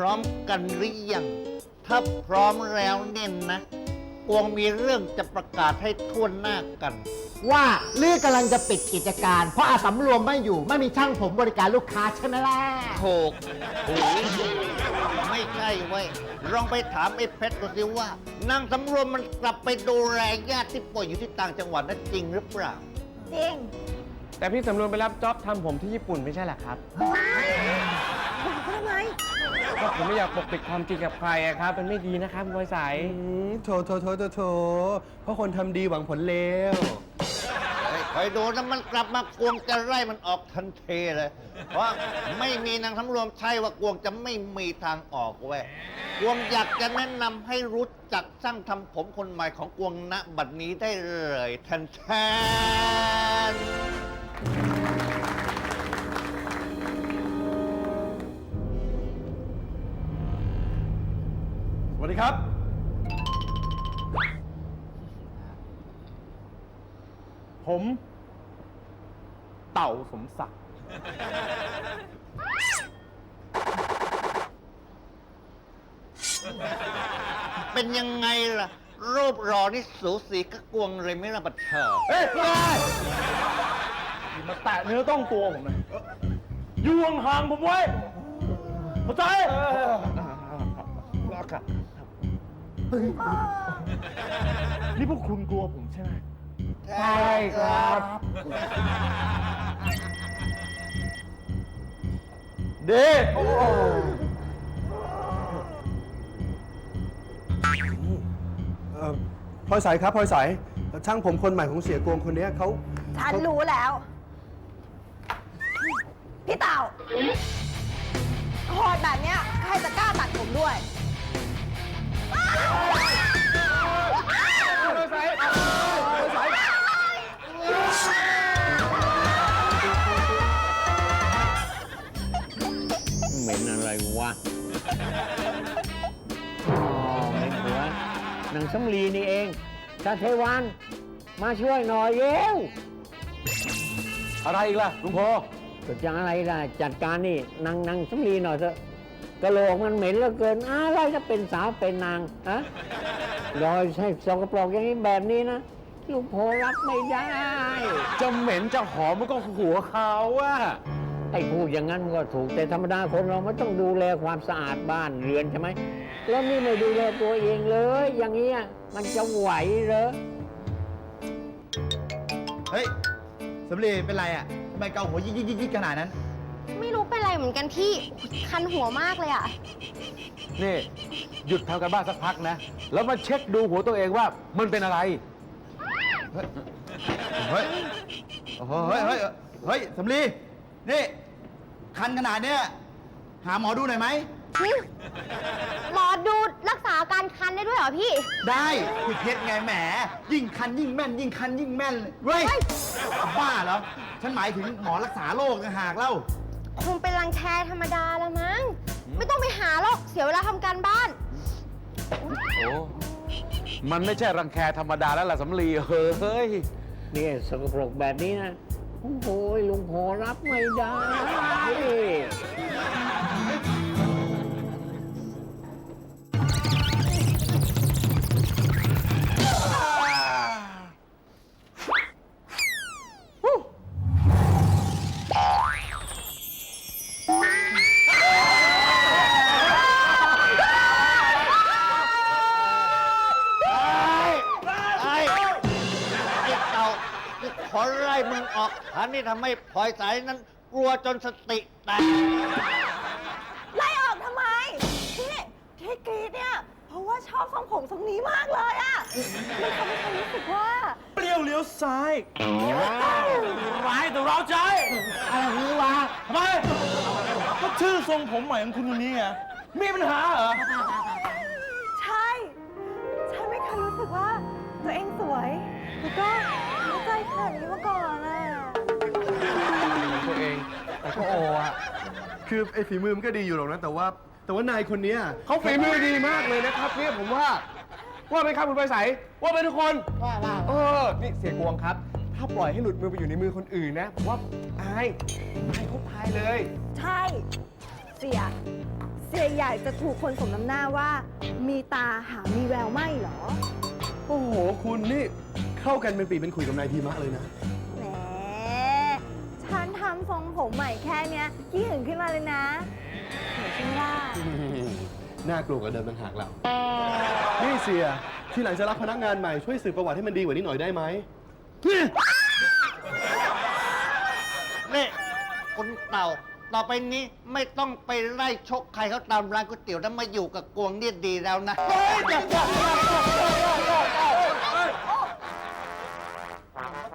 ร้อมกันหรือยัง ถ้าพร้อมแล้วเนี่ยนะกวงมีเรื่องจะประกาศให้ทั่วหน้ากัน ว่าลือกำลังจะปิดกิจการ เพราะอาสำรวมไม่อยู่ไม่มีช่างผมบริการลูกค้าใช่ไหมล่ะถูกถูกไม่ใช่เว้ยลองไปถามไอ้เพชรดูสิว่า นางสำรวมมันกลับไปดูแลญาติที่ป่วยอยู่ที่ต่างจังหวัดนั้นจริงหรือเปล่า จริง แต่พี่สำรวมไปรับจ็อบทำผมที่ญี่ปุ่นไม่ใช่เหรอครับ ทำไมก็ ผมไม่อยากปกปิดความจริงกับใครอะครับ มันไม่ดีนะครับบอยสายอืมโถโถโถโถโถเพราะคนทำดีหวังผลเลวเฮ้ยคอยดูนะมันกลับมากวงจะไล่มันออกทันทีเลย เพราะไม่มีนางสำรวมใช่ว่ากวงจะไม่มีทางออกเว้ยกวงอยากจะแนะนำให้รู้จักช่างทำผมคนใหม่ของกวงณบัดนี้ได้เลยแทนแทน วัสดีครับ ผม เต่าสมศักดิ์ เป็นยังไงล่ะ รูปรอนี่สูสีกับกวงเลยไหม่ละบัดเธอเฮ้ยไม่ได้อย่ามาแตะเนื้อต้องตัวผมนะอยู่ห่างๆผมไว้เข้าใจ นี่พวกคุณกลัวผมใช่ไหมใช่ครับ เด้เอ่อพลอยใสครับพลอยใสช่างผมคนใหม่ของเสียกวงคนเนี้ยเขาฉันรู้แล้ว พี่เต่าโหดแบบเนี้ยใครจะกล้าตัดผมด้วย เหม็นอะไรวะอ๋อเหม็นหัวหนังสำลีนี่เองชาเทวัน มาช่วยหน่อยเร็วอะไรอีกล่ะลุงโพก็จะอะไรล่ะ จัดการนี่นางนางสำลีหน่อยเถอะ กระโหลกมันเหม็นเหลือเกินอะไรจะเป็นสาวเป็นนางฮะรอยใช่สกปรกอย่างนี้แบบนี้นะลูกโพรับไม่ได้ จะเหม็นจะหอมมันก็หัวเขาอะไอ้พูดอย่างนั้นมันก็ถูกแต่ธรรมดาคนเรามันต้องดูแลความสะอาดบ้านเรือนใช่ไหมแล้วนี่ไม่ดูแลตัวเองเลย อย่างเงี้ยมันจะไหวเหรอเฮ้ยสำลีเป็นไรอะทำไมเกาหัวยิกยิกยิกยิกขนาดนั้น ไม่รู้เป็นไรเหมือนกันพี่ คันหัวมากเลยอะนี่ หยุดทำกันบ้านสักพักนะ แล้วมาเช็คดูหัวตัวเองว่ามันเป็นอะไร เฮ้ยโอ้โหเฮ้ย เฮ้ย เฮ้ยสำลีนี่ คันขนาดเนี้ยหาหมอดูหน่อยไหมหมอดูรักษาอาการคันได้ด้วยเหรอพี่ ได้พี่เพชรไงแหม ยิ่งคันยิ่งแม่น ยิ่งคันยิ่งแม่นเว้ยบ้าเหรอ ฉันหมายถึงหมอรักษาโรคต่างหากเล่า คงเป็นรังแคธรรมดาละมั้ง ไม่ต้องไปหาหรอก เสียเวลาทำการบ้าน โอ้มันไม่ใช่รังแคธรรมดาแล้วล่ะสำลีเฮ้ย นี่สกปรกแบบนี้นะ โอ้โหลุงโพรับไม่ได้ารที่ทำให้พลอยสายนั้นกลัวจนสติแตกไล่ออกทำไมนี่ที่กรีดเนี่ย เพราะว่าชอบทรงผมทรงนี้มากเลยอะมันทำให้ฉันรู้สึกว่า เปรี้ยวเลี้ยวซ้ายร้ายแต่เราใจอะไรนี้วะทำไมก็ชื่อทรงผมใหม่ของคุณคนนี้ไงมีปัญหาเหรอ ใช่ ฉันไม่เคยรู้สึกว่า ตัวเองสวย แล้วก็รู้ใจขนาดนี้มาก่อนอะตัวเอง แต่ก็โออะคือไอ้ฝีมือมันก็ดีอยู่หรอกนะ แต่ว่า แต่ว่านายคนเนี้ยเขาฝีมือดีมากเลยนะครับเนี่ยผมว่า ว่าไหมครับคุณไปใสว่าไปทุกคน ว่าว่าเออ นี่เสียกวงครับ ถ้าปล่อยให้หลุดมือไปอยู่ในมือคนอื่นนะผมว่าอายอายเขาตายเลย ใช่ เสีย เสียอยากจะถูกคนสมน้ำหน้าว่า มีตาหามีแววไม่เหรอ โอ้โห คุณนี่เข้ากันเป็นปีเป็นขุยกับนายพีมะเลยนะแหมฉัน ทำทรงผมใหม่แค่เนี้ยขี้หึงขึ้นมาเลยนะเห็นใช่ไหมล่ะน่ากลัวกว่าเดิมต่างหากเรา นี่เสีย ที่หลังจะรับพนักงานใหม่ช่วยสืบประวัติให้มันดีกว่านี้หน่อยได้ไหมนี่คุณเต่า ต่อไปนี้ไม่ต้องไปไล่ชกใครเขาตามร้านก๋วยเตี๋ยวแล้วมาอยู่กับกวงเนี่ยดีแล้วนะ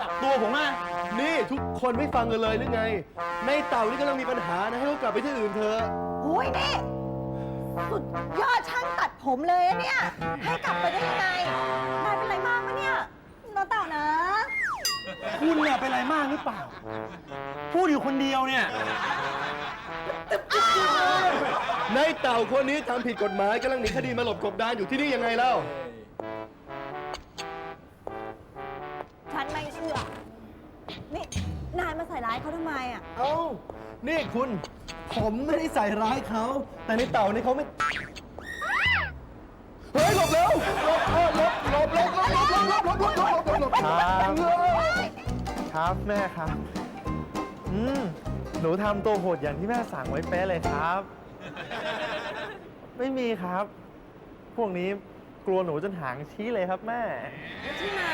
จับตัวผมมานี่ ทุกคนไม่ฟังกันเลยหรือไง ในเต่านี่กำลังมีปัญหานะให้เขากลับไปที่อื่นเถอะโอ้ยนี่สุดยอดช่างตัดผมเลยอะเนี่ย ให้กลับไปได้ยังไงนายเป็นไรมากไหมเนี่ยน้องเต่านะ คุณเนี่ยเป็นอะไรมากหรือเปล่า พูดอยู่คนเดียวเนี่ย ในเต่าคนนี้ทำผิดกฎหมายกำลังหนีคดีมาหลบกบดานอยู่ที่นี่ยังไงเล่า นี่นายมาใส่ร้ายเขาทำไมอะ เอ้า นี่คุณ ผมไม่ได้ใส่ร้ายเขา แต่ในเต่านี่เขาไม่ เฮ้ยหลบเร็วหลบเออหลบหลบหลบหลบหลบหลบหลบหลบหลบหลบหลบครับ ครับแม่ครับ อืม หนูทำตัวโหดอย่างที่แม่สั่งไว้เป๊ะเลยครับ ไม่มีครับ พวกนี้กลัวหนูจนหางชี้เลยครับแม่ที่หมา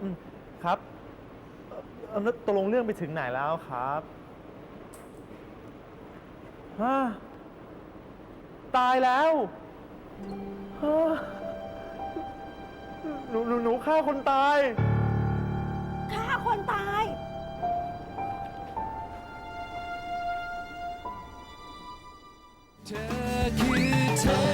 อืมครับเอ่อเอ่อแล้วตกลงเรื่องไปถึงไหนแล้วครับฮะตายแล้วฮะหนูหนูหนูฆ่าคนตาย ฆ่าคนตาย เธอคือเทวดา